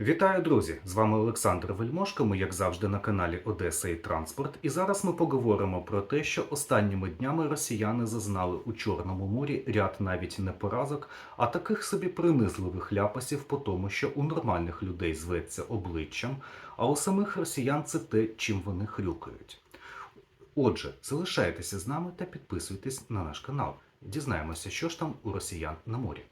Вітаю, друзі! З вами Олександр Вельмошко. Ми, як завжди, на каналі Одеса і Транспорт. І зараз ми поговоримо про те, що останніми днями росіяни зазнали у Чорному морі ряд навіть не поразок, а таких собі принизливих ляпасів по тому, що у нормальних людей зветься обличчям, а у самих росіян це те, чим вони хрюкають. Отже, залишайтеся з нами та підписуйтесь на наш канал. Дізнаємося, що ж там у росіян на морі.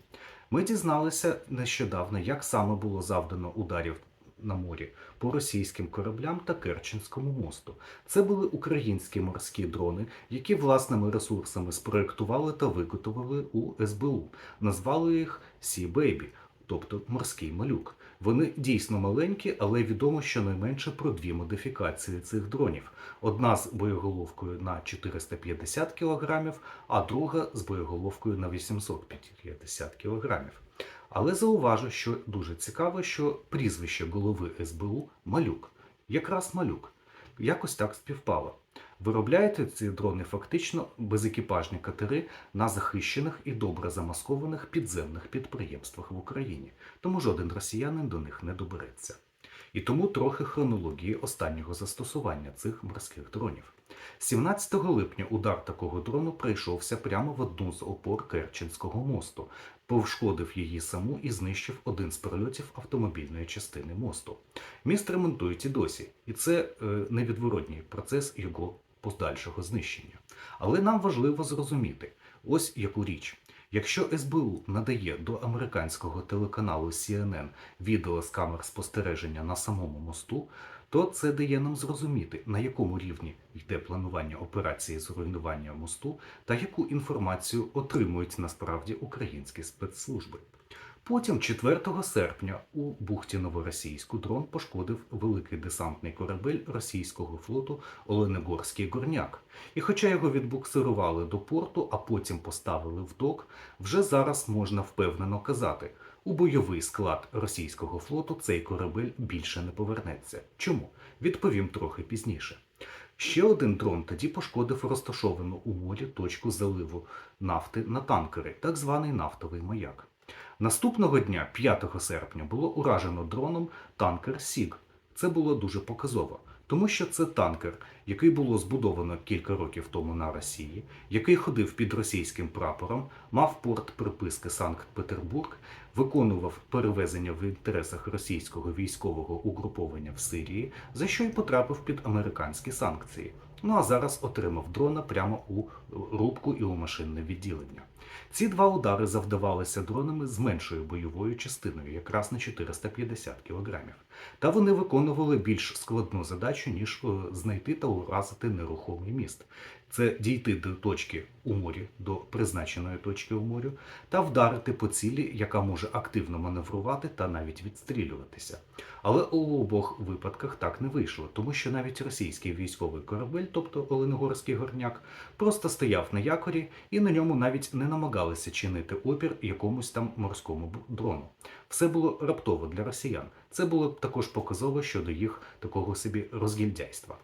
Ми дізналися нещодавно, як саме було завдано ударів на морі по російським кораблям та Керченському мосту. Це були українські морські дрони, які власними ресурсами спроектували та виготовили у СБУ. Назвали їх Sea Baby, тобто морський малюк. Вони дійсно маленькі, але відомо щонайменше про дві модифікації цих дронів: одна з боєголовкою на 450 кг, а друга з боєголовкою на 850 кг. Але зауважу, що дуже цікаво, що прізвище голови СБУ Малюк. Якраз малюк. Якось так співпало. Виробляєте ці дрони фактично безекіпажні катери на захищених і добре замаскованих підземних підприємствах в Україні, тому жоден росіянин до них не добереться. І тому трохи хронології останнього застосування цих морських дронів. 17 липня удар такого дрону прийшовся прямо в одну з опор Керченського мосту, пошкодив її саму і знищив один з прильотів автомобільної частини мосту. Міст ремонтують і досі, і це е, невідворотній процес його подальшого знищення. Але нам важливо зрозуміти ось яку річ. Якщо СБУ надає до американського телеканалу CNN відео з камер спостереження на самому мосту, то це дає нам зрозуміти, на якому рівні йде планування операції з руйнування мосту та яку інформацію отримують насправді українські спецслужби. Потім, 4 серпня, у бухті Новоросійську дрон пошкодив великий десантний корабель російського флоту Оленегорський Горняк. І хоча його відбуксирували до порту, а потім поставили в док, вже зараз можна впевнено казати, у бойовий склад російського флоту цей корабель більше не повернеться. Чому? Відповім трохи пізніше. Ще один дрон тоді пошкодив розташовану у морі точку заливу нафти на танкери, так званий нафтовий маяк. Наступного дня, 5 серпня, було уражено дроном танкер Сіг. Це було дуже показово, тому що це танкер, який було збудовано кілька років тому на Росії, який ходив під російським прапором, мав порт приписки Санкт-Петербург, виконував перевезення в інтересах російського військового угруповання в Сирії, за що й потрапив під американські санкції. Ну а зараз отримав дрона прямо у рубку і у машинне відділення. Ці два удари завдавалися дронами з меншою бойовою частиною, якраз на 450 кг. Та вони виконували більш складну задачу, ніж е, знайти та уразити нерухомий міст. Це дійти до точки у морі, до призначеної точки у морю, та вдарити по цілі, яка може активно маневрувати та навіть відстрілюватися. Але у обох випадках так не вийшло, тому що навіть російський військовий корабель, тобто Оленогорський горняк, просто стояв на якорі і на ньому навіть не намагалися чинити опір якомусь там морському дрону. Все було раптово для росіян. Це було також показово щодо їх такого собі розгільдяйства.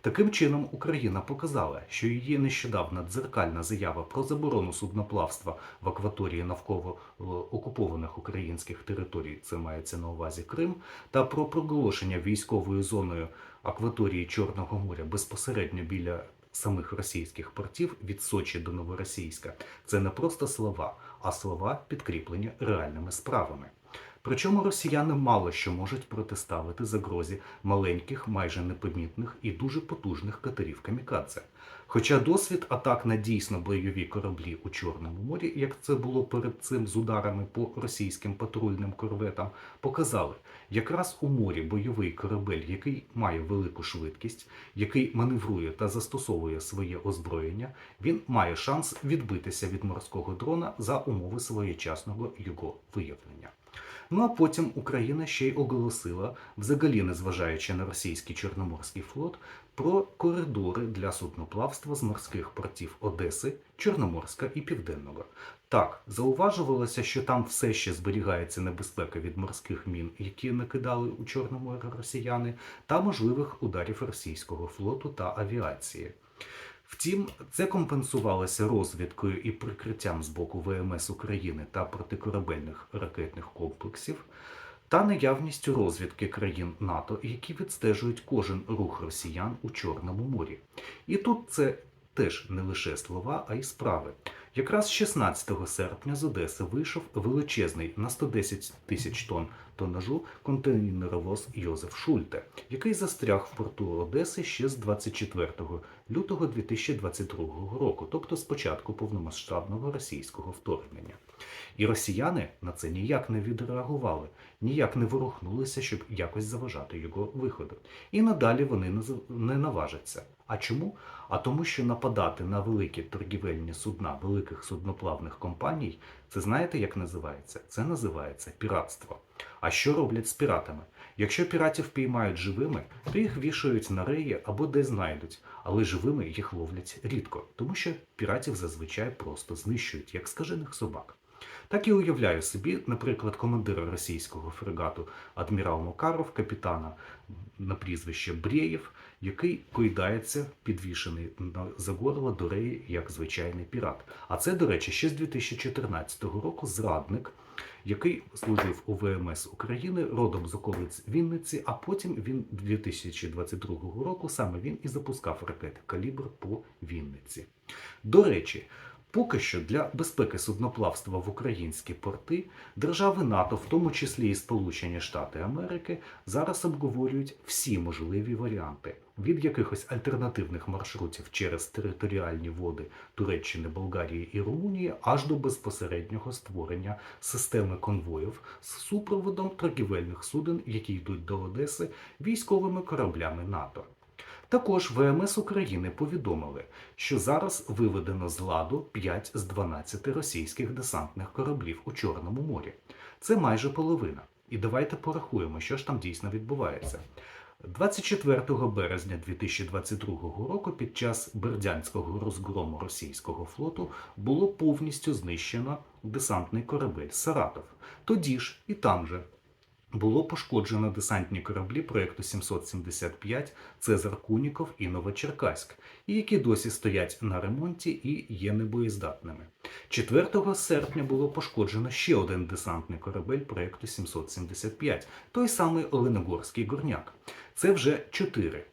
Таким чином, Україна показала, що її нещодавна дзеркальна заява про заборону судноплавства в акваторії навколо е, окупованих українських територій, це мається на увазі Крим, та про проголошення військовою зоною акваторії Чорного моря безпосередньо біля самих російських портів від Сочі до Новоросійська, це не просто слова, а слова підкріплені реальними справами. Причому росіяни мало що можуть протиставити загрозі маленьких, майже непомітних і дуже потужних катерів камікадзе. Хоча досвід атак на дійсно бойові кораблі у Чорному морі, як це було перед цим з ударами по російським патрульним корветам, показали, якраз у морі бойовий корабель, який має велику швидкість, який маневрує та застосовує своє озброєння, він має шанс відбитися від морського дрона за умови своєчасного його виявлення. Ну а потім Україна ще й оголосила, взагалі незважаючи на російський Чорноморський флот, про коридори для судноплавства з морських портів Одеси, Чорноморська і Південного. Так, зауважувалося, що там все ще зберігається небезпека від морських мін, які накидали у Чорне море росіяни, та можливих ударів російського флоту та авіації. Втім, це компенсувалося розвідкою і прикриттям з боку ВМС України та протикорабельних ракетних комплексів. Та наявністю розвідки країн НАТО, які відстежують кожен рух росіян у Чорному морі. І тут це теж не лише слова, а й справи. Якраз 16 серпня з Одеси вийшов величезний на 110 тисяч тонн тонажу контейнеровоз Йозеф Шульте, який застряг в порту Одеси ще з 24 лютого 2022 року, тобто з початку повномасштабного російського вторгнення. І росіяни на це ніяк не відреагували, ніяк не ворухнулися, щоб якось заважати його виходу. І надалі вони не наважаться. А чому? А тому, що нападати на великі торгівельні судна великих судноплавних компаній, це знаєте, як називається? Це називається піратство. А що роблять з піратами? Якщо піратів піймають живими, то їх вішають на реї або де знайдуть, але живими їх ловлять рідко, тому що піратів зазвичай просто знищують, як скажених собак. Так і уявляю собі, наприклад, командира російського фрегату адмірал Макаров, капітана на прізвище Брєєв, який койдається, підвішений за горло до реї як звичайний пірат. А це, до речі, ще з 2014 року зрадник, який служив у ВМС України родом з околиць Вінниці, а потім він 2022 року саме він і запускав ракети калібр по Вінниці. До речі, поки що для безпеки судноплавства в українські порти держави НАТО, в тому числі і Сполучені Штати Америки, зараз обговорюють всі можливі варіанти від якихось альтернативних маршрутів через територіальні води Туреччини, Болгарії і Румунії аж до безпосереднього створення системи конвоїв з супроводом торгівельних суден, які йдуть до Одеси військовими кораблями НАТО. Також ВМС України повідомили, що зараз виведено з ладу 5 з 12 російських десантних кораблів у Чорному морі. Це майже половина. І давайте порахуємо, що ж там дійсно відбувається. 24 березня 2022 року під час бердянського розгрому російського флоту було повністю знищено десантний корабель Саратов. Тоді ж і там же було пошкоджено десантні кораблі проєкту 775 Цезар Куніков і Новочеркаськ, які досі стоять на ремонті і є небоєздатними. 4 серпня було пошкоджено ще один десантний корабель проєкту 775, той самий Оленогорський горняк. Це вже 4.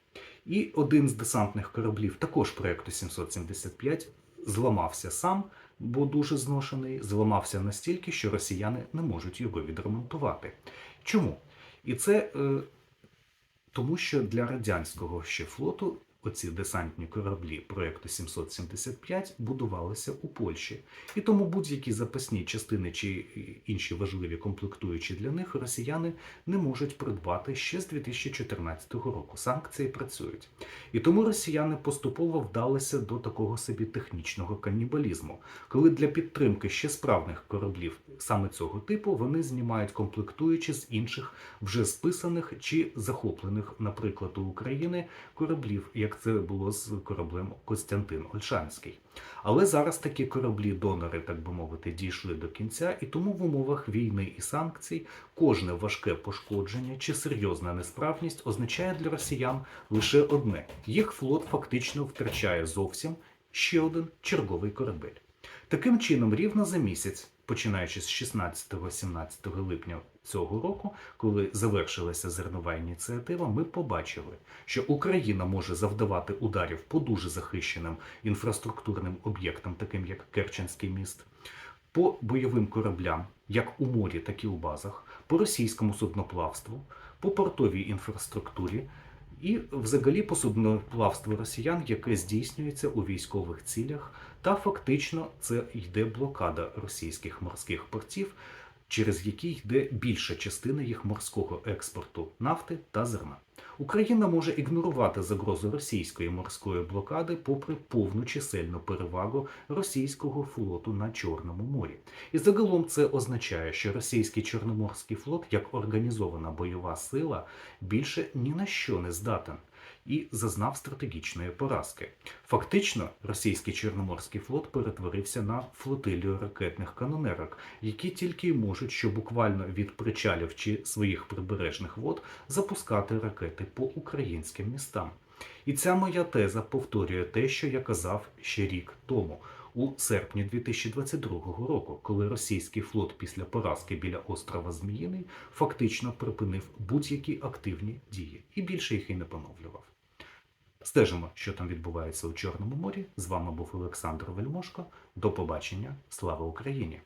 І один з десантних кораблів, також проєкту 775, зламався сам, бо дуже зношений, зламався настільки, що росіяни не можуть його відремонтувати. Чому? І це е, тому, що для радянського ще флоту оці десантні кораблі проєкту 775 будувалися у Польщі. І тому будь-які запасні частини чи інші важливі комплектуючі для них росіяни не можуть придбати ще з 2014 року. Санкції працюють. І тому росіяни поступово вдалися до такого собі технічного канібалізму, коли для підтримки ще справних кораблів саме цього типу вони знімають комплектуючі з інших вже списаних чи захоплених, наприклад, у України кораблів, як це було з кораблем Костянтин Ольшанський. Але зараз такі кораблі-донори, так би мовити, дійшли до кінця, і тому в умовах війни і санкцій кожне важке пошкодження чи серйозна несправність означає для росіян лише одне: їх флот фактично втрачає зовсім ще один черговий корабель. Таким чином, рівно за місяць, починаючи з 16-17 липня цього року, коли завершилася зернова ініціатива, ми побачили, що Україна може завдавати ударів по дуже захищеним інфраструктурним об'єктам, таким як Керченський міст, по бойовим кораблям, як у морі, так і у базах, по російському судноплавству, по портовій інфраструктурі. І взагалі по судноплавству росіян, яке здійснюється у військових цілях, та фактично це йде блокада російських морських портів, через які йде більша частина їх морського експорту нафти та зерна. Україна може ігнорувати загрозу російської морської блокади, попри повну чисельну перевагу російського флоту на Чорному морі. І загалом це означає, що російський Чорноморський флот, як організована бойова сила, більше ні на що не здатен і зазнав стратегічної поразки. Фактично, російський Чорноморський флот перетворився на флотилію ракетних канонерок, які тільки й можуть, що буквально від причалів чи своїх прибережних вод запускати ракети по українським містам. І ця моя теза повторює те, що я казав ще рік тому. у серпні 2022 року, коли російський флот після поразки біля острова Зміїний фактично припинив будь-які активні дії і більше їх і не поновлював. Стежимо, що там відбувається у Чорному морі. З вами був Олександр Вельмошко. До побачення. Слава Україні!